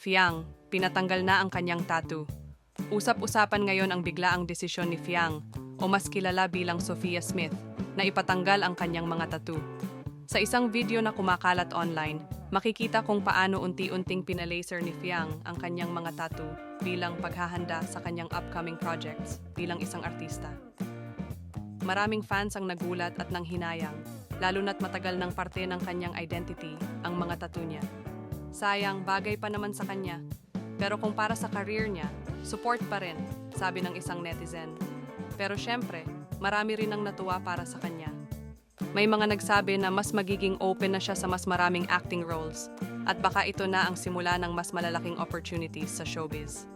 Fiang, pinatanggal na ang kanyang tattoo. Usap-usapan ngayon ang biglaang desisyon ni Fiang, o mas kilala bilang Sophia Smith, na ipatanggal ang kanyang mga tattoo. Sa isang video na kumakalat online, makikita kung paano unti-unting pinalaser ni Fiang ang kanyang mga tattoo bilang paghahanda sa kanyang upcoming projects bilang isang artista. Maraming fans ang nagulat at nanghinayang, lalo na't matagal ng parte ng kanyang identity ang mga tattoo niya. Sayang, bagay pa naman sa kanya. Pero kung para sa career niya, support pa rin, sabi ng isang netizen. Pero syempre, marami rin ang natuwa para sa kanya. May mga nagsabi na mas magiging open na siya sa mas maraming acting roles at baka ito na ang simula ng mas malalaking opportunities sa showbiz.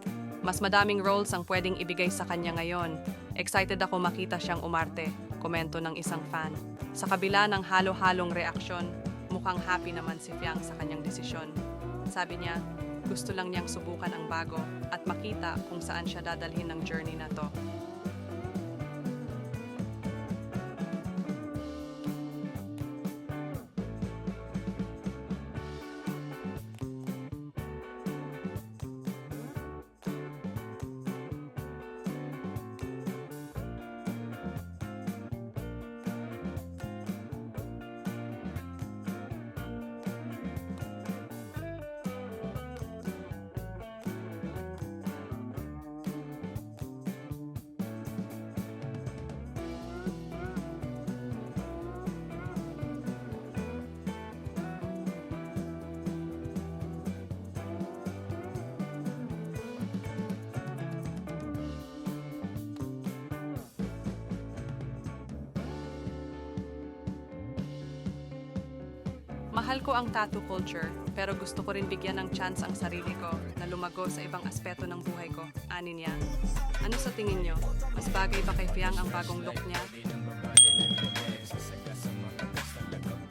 Mas madaming roles ang pwedeng ibigay sa kanya ngayon. Excited ako makita siyang umarte, komento ng isang fan. Sa kabila ng halo-halong reaksyon, mukhang happy naman si Fiang sa kanyang desisyon. Sabi niya, gusto lang niyang subukan ang bago at makita kung saan siya dadalhin ng journey na to. Mahal ko ang tattoo culture, pero gusto ko rin bigyan ng chance ang sarili ko na lumago sa ibang aspeto ng buhay ko. Ani niya. Ano sa tingin niyo? Mas bagay ba kay Fiang ang bagong look niya?